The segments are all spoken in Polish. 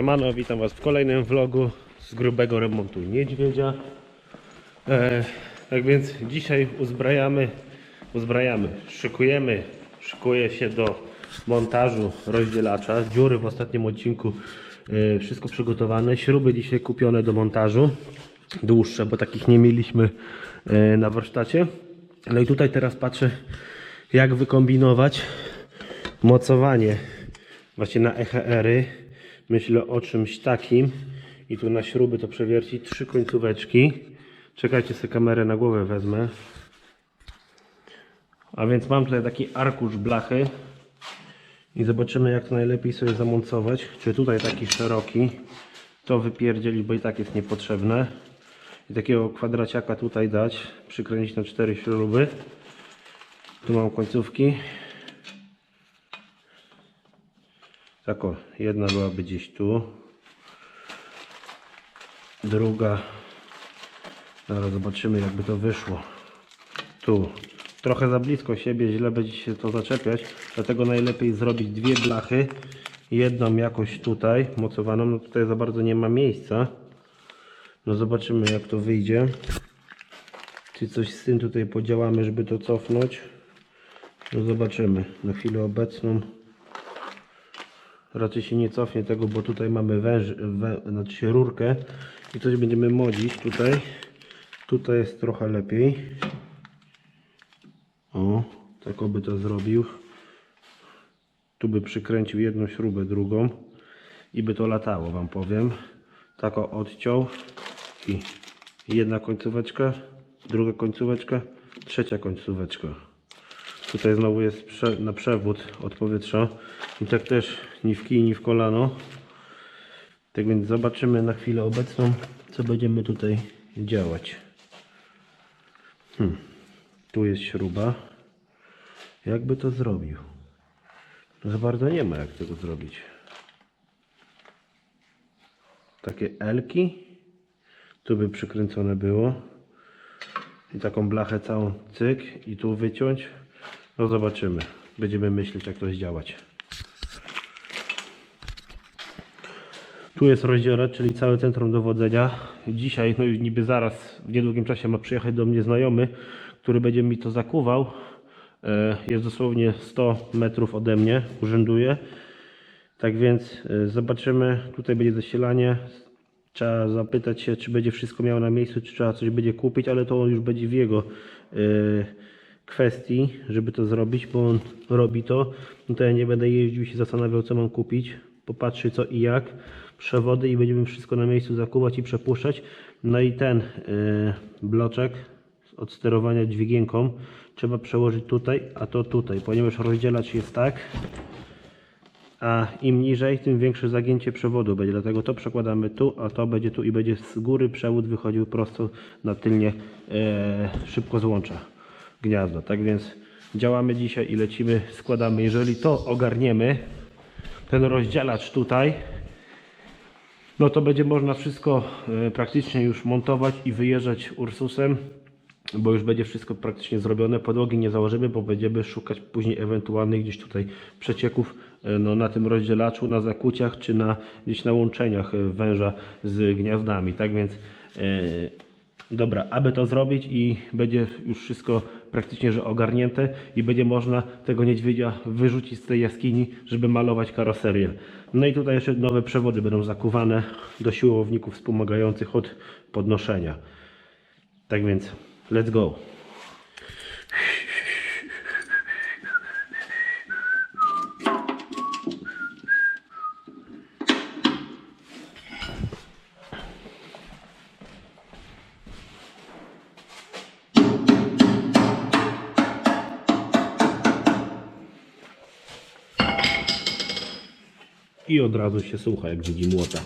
Siemano, witam Was w kolejnym vlogu z grubego remontu niedźwiedzia. E, tak więc dzisiaj uzbrajamy, uzbrajamy, szykujemy, szykuje się do montażu rozdzielacza. Dziury w ostatnim odcinku, e, wszystko przygotowane. Śruby dzisiaj kupione do montażu, dłuższe, bo takich nie mieliśmy e, na warsztacie. No i tutaj teraz patrzę, jak wykombinować mocowanie właśnie na EHR-y. Myślę o czymś takim. I tu na śruby to przewiercić trzy końcóweczki. Czekajcie, sobie kamerę na głowę wezmę. A więc mam tutaj taki arkusz blachy. I zobaczymy jak to najlepiej sobie zamontować. Czy tutaj taki szeroki. To wypierdzielić, bo i tak jest niepotrzebne. I takiego kwadraciaka tutaj dać. Przykręcić na cztery śruby. Tu mam końcówki. Tak o, jedna byłaby gdzieś tu. Druga. Zaraz zobaczymy jakby to wyszło. Tu. Trochę za blisko siebie, źle będzie się to zaczepiać. Dlatego najlepiej zrobić dwie blachy. Jedną jakoś tutaj, mocowaną. No tutaj za bardzo nie ma miejsca. No zobaczymy jak to wyjdzie. Czy coś z tym tutaj podziałamy, żeby to cofnąć. No zobaczymy. Na chwilę obecną raczej się nie cofnie tego, bo tutaj mamy węż, wę, znaczy rurkę i coś będziemy modzić tutaj. Tutaj jest trochę lepiej. O, tak by to zrobił. Tu by przykręcił jedną śrubę, drugą i by to latało, wam powiem. Tak o odciął i jedna końcóweczka, druga końcóweczka, trzecia końcóweczka. Tutaj znowu jest prze, na przewód od powietrza. I tak też ni w kij, ni w kolano. Tak więc zobaczymy na chwilę obecną, co będziemy tutaj działać. Hmm. Tu jest śruba. Jakby to zrobił? Za bardzo nie ma jak tego zrobić. Takie elki. Tu by przykręcone było. I taką blachę całą cyk i tu wyciąć. No zobaczymy. Będziemy myśleć jak to zdziałać. Tu jest rozdzielacz, czyli całe centrum dowodzenia. Dzisiaj, no już niby zaraz, w niedługim czasie ma przyjechać do mnie znajomy, który będzie mi to zakuwał. E, Jest dosłownie 100 metrów ode mnie, urzęduje. Tak więc e, zobaczymy. Tutaj będzie zasilanie. Trzeba zapytać się, czy będzie wszystko miało na miejscu, czy trzeba coś będzie kupić, ale to już będzie w jego e, kwestii, żeby to zrobić, bo on robi to. No to ja nie będę jeździł się zastanawiał, co mam kupić. Popatrzy co i jak. Przewody i będziemy wszystko na miejscu zakuwać i przepuszczać. No i ten y, bloczek od sterowania dźwigienką trzeba przełożyć tutaj, a to tutaj, ponieważ rozdzielacz jest tak, a im niżej, tym większe zagięcie przewodu będzie. Dlatego to przekładamy tu, a to będzie tu i będzie z góry przewód wychodził prosto na tylnie e, szybko złącza gniazdo. Tak więc działamy dzisiaj i lecimy, składamy. Jeżeli to ogarniemy, ten rozdzielacz tutaj, no to będzie można wszystko e, praktycznie już montować i wyjeżdżać Ursusem, bo już będzie wszystko praktycznie zrobione. Podłogi nie założymy, bo będziemy szukać później ewentualnych gdzieś tutaj przecieków e, no, na tym rozdzielaczu, na zakuciach czy na gdzieś na łączeniach e, węża z gniazdami. Tak więc Dobra, aby to zrobić i będzie już wszystko praktycznie że ogarnięte i będzie można tego niedźwiedzia wyrzucić z tej jaskini, żeby malować karoserię. No i tutaj jeszcze nowe przewody będą zakuwane do siłowników wspomagających od podnoszenia. Tak więc, let's go. I od razu się słucha, jak widzi młota.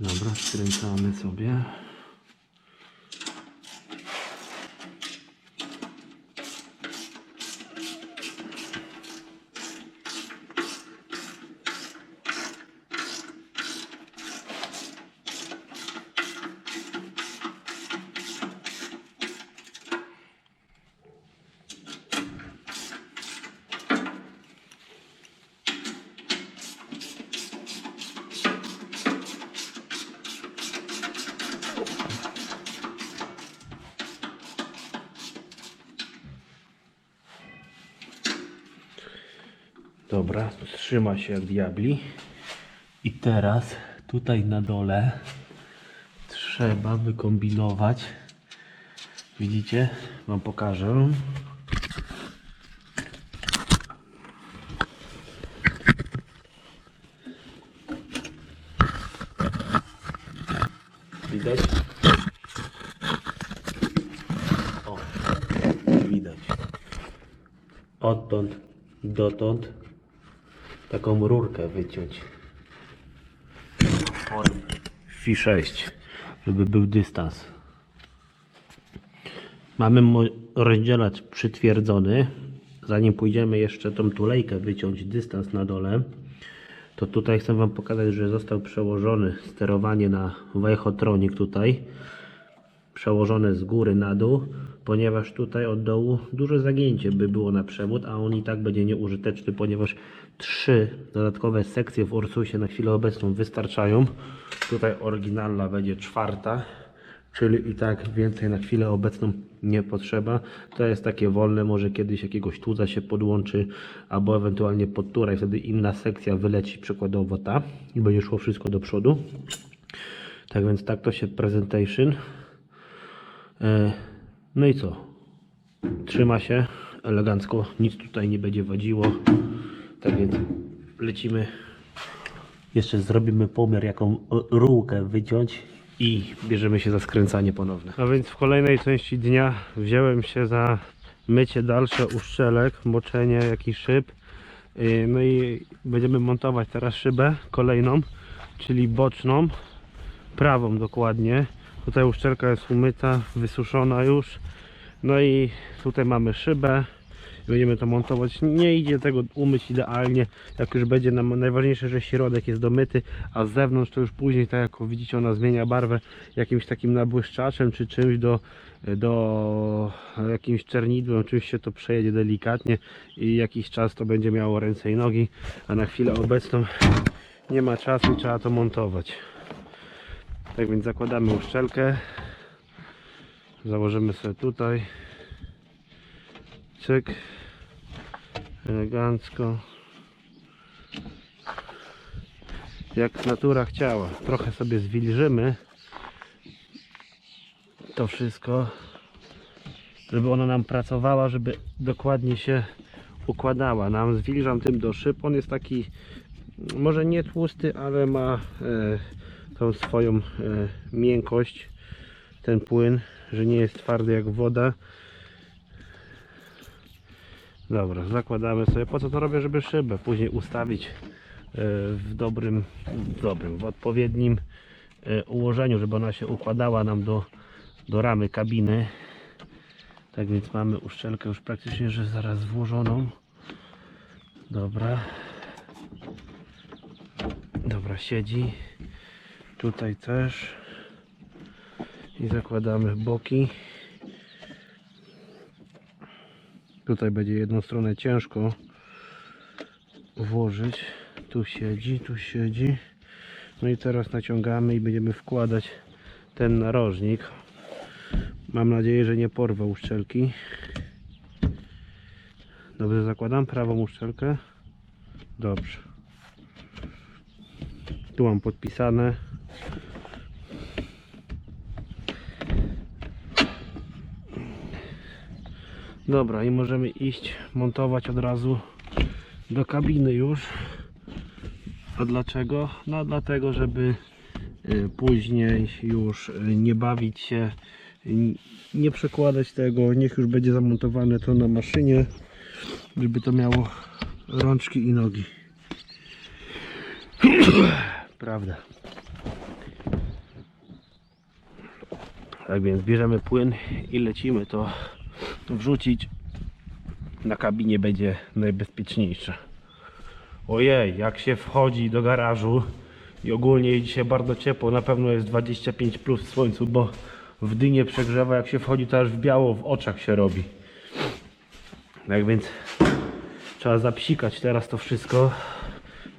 Dobra, skręcamy sobie. Dobra, trzyma się jak diabli. I teraz tutaj na dole trzeba wykombinować. Widzicie? Wam pokażę. Widać? O, widać. Odtąd dotąd taką rurkę wyciąć. Fi 6, żeby był dystans. Mamy rozdzielacz przytwierdzony. Zanim pójdziemy jeszcze tą tulejkę wyciąć dystans na dole, to tutaj chcę Wam pokazać, że został przełożony sterowanie na Wajchotronik tutaj przełożone z góry na dół, ponieważ tutaj od dołu duże zagięcie by było na przewód, a on i tak będzie nieużyteczny, ponieważ trzy dodatkowe sekcje w Ursusie na chwilę obecną wystarczają. Tutaj oryginalna będzie czwarta, czyli i tak więcej na chwilę obecną nie potrzeba. To jest takie wolne, może kiedyś jakiegoś tuza się podłączy, albo ewentualnie podtura i wtedy inna sekcja wyleci, przykładowo ta i będzie szło wszystko do przodu. Tak więc tak to się presentation. E, No i co? Trzyma się elegancko, nic tutaj nie będzie wadziło. Tak więc lecimy. Jeszcze zrobimy pomiar, jaką e, rurkę wyciąć i bierzemy się za skręcanie ponowne. A więc w kolejnej części dnia wziąłem się za mycie dalsze uszczelek, moczenie jakiś szyb. Yy, No i będziemy montować teraz szybę kolejną, czyli boczną prawą dokładnie. Tutaj uszczelka jest umyta, wysuszona już. No i tutaj mamy szybę. Będziemy to montować. Nie idzie tego umyć idealnie. Jak już będzie nam najważniejsze, że środek jest domyty, a z zewnątrz to już później, tak jak widzicie, ona zmienia barwę jakimś takim nabłyszczaczem czy czymś do, do jakimś czernidłem. Oczywiście to przejedzie delikatnie i jakiś czas to będzie miało ręce i nogi, a na chwilę obecną nie ma czasu trzeba to montować. Tak więc zakładamy uszczelkę. Założymy sobie tutaj. Cyk. Elegancko. Jak natura chciała. Trochę sobie zwilżymy to wszystko, żeby ona nam pracowała, żeby dokładnie się układała. Nam zwilżam tym do szyb. On jest taki może nie tłusty, ale ma e, tą swoją e, miękkość, ten płyn, że nie jest twardy jak woda. Dobra, zakładamy sobie. Po co to robię? Żeby szybę później ustawić e, w dobrym, w dobrym, w odpowiednim e, ułożeniu, żeby ona się układała nam do, do ramy kabiny. Tak więc mamy uszczelkę już praktycznie, że zaraz włożoną. Dobra. Dobra, siedzi. Tutaj też. I zakładamy boki. Tutaj będzie jedną stronę ciężko włożyć. Tu siedzi, tu siedzi. No i teraz naciągamy i będziemy wkładać ten narożnik. Mam nadzieję, że nie porwę uszczelki. Dobrze zakładam prawą uszczelkę. Dobrze. Tu mam podpisane. Dobra, i możemy iść montować od razu do kabiny już. A dlaczego? No dlatego, żeby y, później już y, nie bawić się, nie przekładać tego, niech już będzie zamontowane to na maszynie, żeby to miało rączki i nogi. Prawda. Tak więc bierzemy płyn i lecimy to wrzucić. Na kabinie będzie najbezpieczniejsze. Ojej, jak się wchodzi do garażu i ogólnie dzisiaj bardzo ciepło, na pewno jest 25 plus w słońcu, bo w dynie przegrzewa, jak się wchodzi to aż w biało w oczach się robi. Tak więc trzeba zapsikać teraz to wszystko.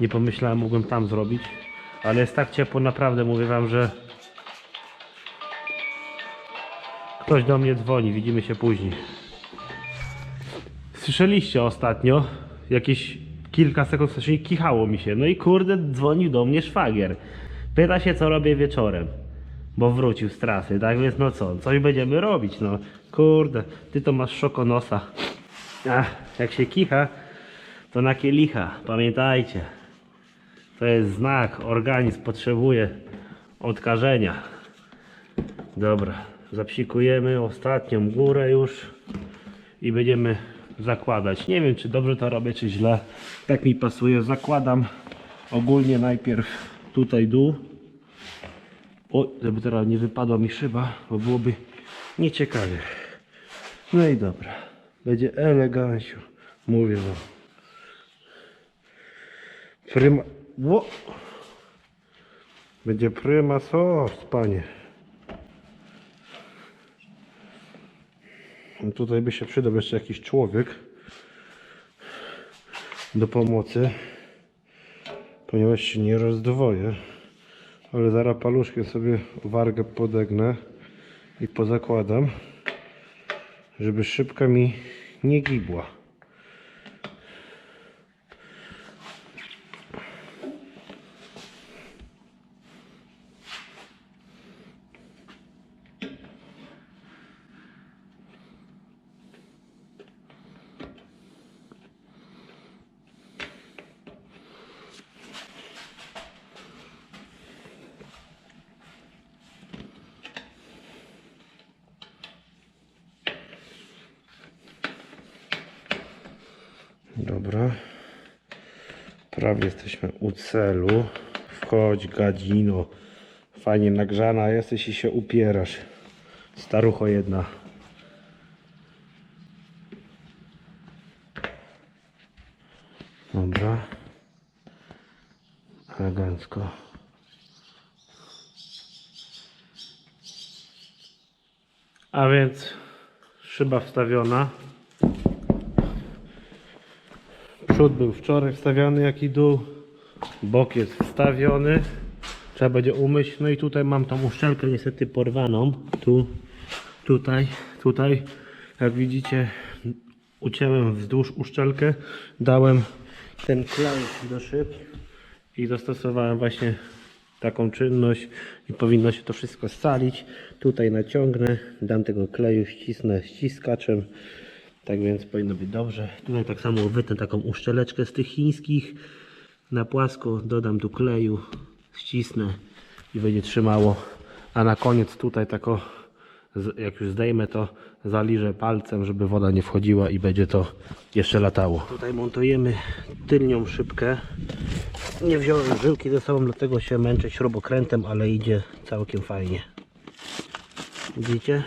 Nie pomyślałem, mogłem tam zrobić. Ale jest tak ciepło, naprawdę mówię wam, że ktoś do mnie dzwoni, widzimy się później. Słyszeliście ostatnio, jakieś kilka sekund wcześniej kichało mi się. No i kurde, dzwonił do mnie szwagier. Pyta się, co robię wieczorem. Bo wrócił z trasy, tak więc no co, coś będziemy robić, no. Kurde, ty to masz szokonosa. Ach, jak się kicha, to na kielicha, pamiętajcie. To jest znak, organizm potrzebuje odkażenia. Dobra, zapsikujemy ostatnią górę już i będziemy zakładać. Nie wiem, czy dobrze to robię, czy źle. Tak mi pasuje. Zakładam ogólnie najpierw tutaj dół. O, żeby teraz nie wypadła mi szyba, bo byłoby nieciekawie. No i dobra. Będzie elegancjo. Mówię wam. Pryma... Ło! Będzie pryma sos, panie. Tutaj by się przydał jeszcze jakiś człowiek do pomocy, ponieważ się nie rozdwoję. Ale zaraz paluszkiem sobie wargę podegnę i pozakładam, żeby szybka mi nie gibła. Dobra. Prawie jesteśmy u celu. Wchodź, gadzino. Fajnie nagrzana jesteś i się upierasz. Starucho jedna. Dobra. Elegancko. A więc szyba wstawiona. Przód był wczoraj wstawiony, jak i dół. Bok jest wstawiony. Trzeba będzie umyć. No i tutaj mam tą uszczelkę niestety porwaną. Tu, tutaj, tutaj. Jak widzicie, ucięłem wzdłuż uszczelkę. Dałem ten klej do szyb i zastosowałem właśnie taką czynność i powinno się to wszystko scalić. Tutaj naciągnę, dam tego kleju, ścisnę ściskaczem. Tak więc powinno być dobrze. Tutaj tak samo wytnę taką uszczeleczkę z tych chińskich. Na płasko dodam tu kleju, ścisnę i będzie trzymało. A na koniec tutaj tako, jak już zdejmę to, zaliżę palcem, żeby woda nie wchodziła i będzie to jeszcze latało. Tutaj montujemy tylnią szybkę. Nie wziąłem żyłki ze sobą, dlatego się męczę śrubokrętem, ale idzie całkiem fajnie. Widzicie?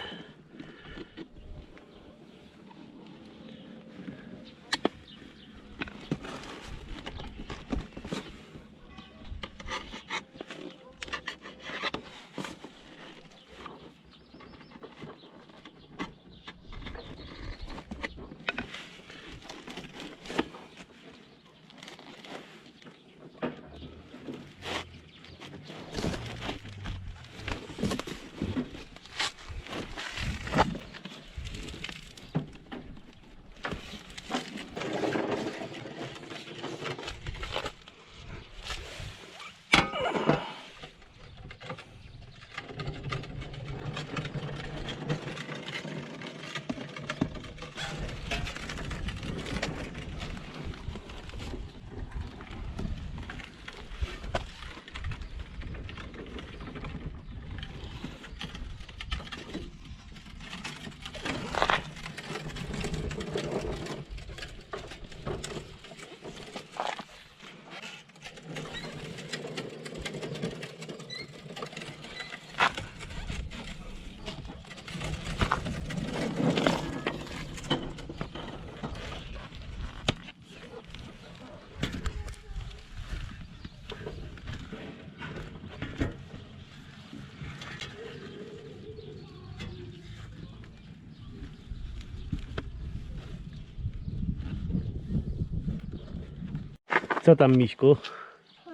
Co tam, Miśku?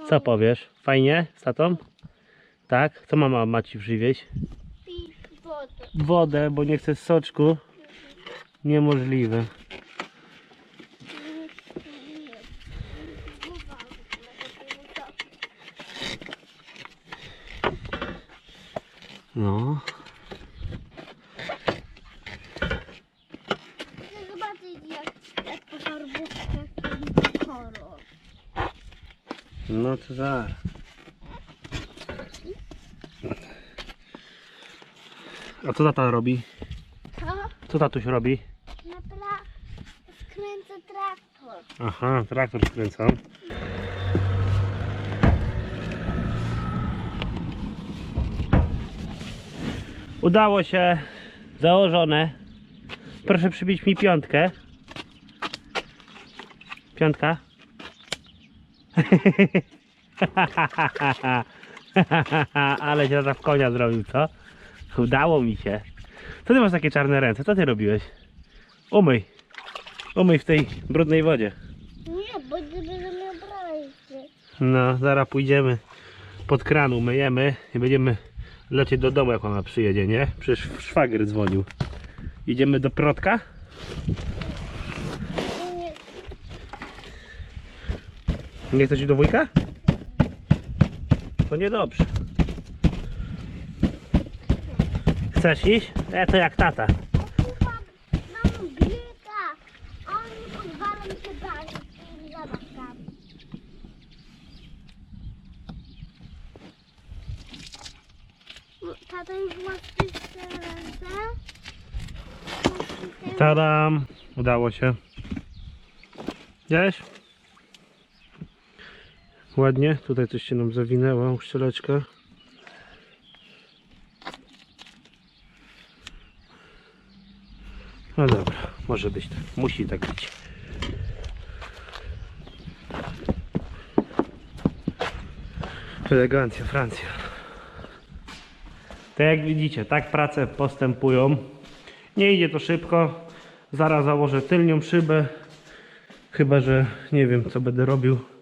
Co powiesz? Fajnie z tatą? Tak? Co mama ma ci przywieźć? Wodę. Wodę, bo nie chce soczku. Niemożliwe. No. No to zaraz. A co tata robi? Co? Co tatuś robi? Napra... Skręcę traktor. Aha, traktor skręcam. Udało się. Założone. Proszę przybić mi piątkę. Piątka. Ale się w konia zrobił, co? Udało mi się. Co ty masz takie czarne ręce? Co ty robiłeś? Umyj. Umyj w tej brudnej wodzie. Nie, bo miał brajcie. No, zaraz pójdziemy pod kran, umyjemy i będziemy lecieć do domu, jak ona przyjedzie, nie? Przecież szwagier dzwonił. Idziemy do Protka? Nie, Nie chcesz iść do wujka? To niedobrze. Chcesz iść? E, to jak tata. Mam gryta, a on nie pozwala mi się bawić tymi zabawkami. Tata już ma ręce. Tadam! Udało się. Widziałeś? Ładnie. Tutaj coś się nam zawinęło, uszczeleczka. No dobra, może być tak. Musi tak być. Elegancja, Francja. Tak jak widzicie, tak prace postępują. Nie idzie to szybko. Zaraz założę tylnią szybę. Chyba, że nie wiem co będę robił.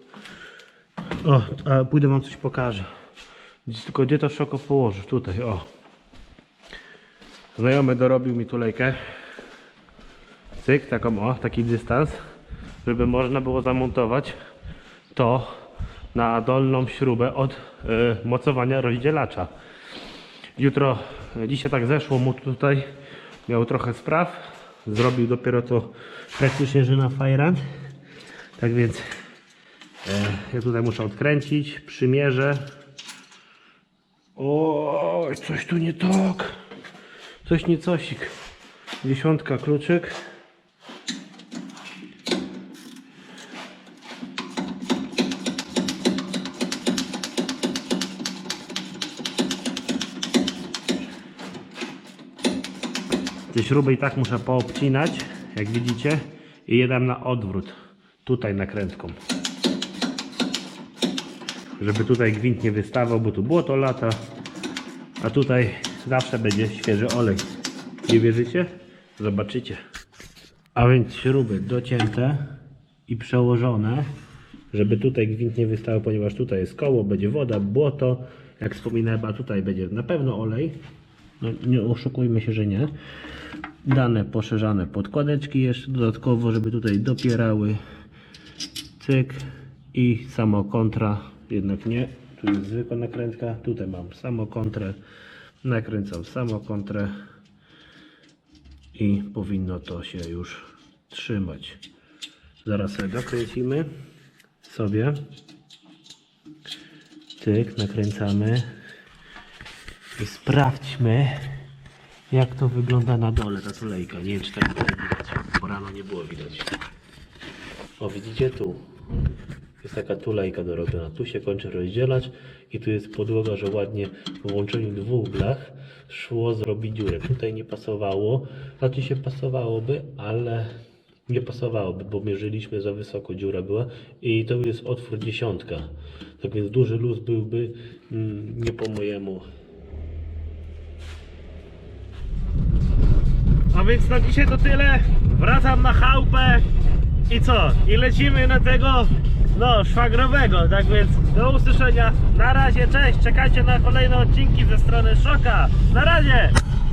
O, pójdę wam coś pokażę. Tylko gdzie to szoko położysz? Tutaj, o. Znajomy dorobił mi tulejkę. Cyk, taką o, taki dystans, żeby można było zamontować to na dolną śrubę od y, mocowania rozdzielacza. Jutro, dzisiaj tak zeszło mu tutaj, miał trochę spraw, zrobił dopiero to praktycznie, że na fajrant. Tak więc ja tutaj muszę odkręcić, przymierzę. Oj, coś tu nie tak. Coś nie cosik. Dziesiątka kluczyk. Te śruby i tak muszę poobcinać, jak widzicie, i je dam na odwrót, tutaj nakrętką. Żeby tutaj gwint nie wystawał, bo tu błoto lata, a tutaj zawsze będzie świeży olej. Nie wierzycie? Zobaczycie. A więc śruby docięte i przełożone, żeby tutaj gwint nie wystawał, ponieważ tutaj jest koło, będzie woda, błoto, jak wspominałem, a tutaj będzie na pewno olej. No, nie oszukujmy się, że nie. Dane poszerzane podkładeczki jeszcze dodatkowo, żeby tutaj dopierały. Cyk i samo kontra, jednak nie. Tu jest zwykła nakrętka, tutaj mam samo kontrę. Nakręcam samo kontrę i powinno to się już trzymać. Zaraz sobie dokręcimy sobie. Cyk, nakręcamy. I sprawdźmy, jak to wygląda na dole, ta tulejka. Nie wiem, czy tak było widać, bo rano nie było widać. O, widzicie tu? Jest taka tulejka dorobiona. Tu się kończy rozdzielać i tu jest podłoga, że ładnie po łączeniu dwóch blach szło zrobić dziurę. Tutaj nie pasowało, tu się pasowałoby, ale nie pasowałoby, bo mierzyliśmy za wysoko dziura była i to jest otwór dziesiątka. Tak więc duży luz byłby mm, nie po mojemu A więc na dzisiaj to tyle. Wracam na chałupę i co? I lecimy na tego no szwagrowego. Tak więc do usłyszenia. Na razie, cześć. Czekajcie na kolejne odcinki ze strony Szoka. Na razie!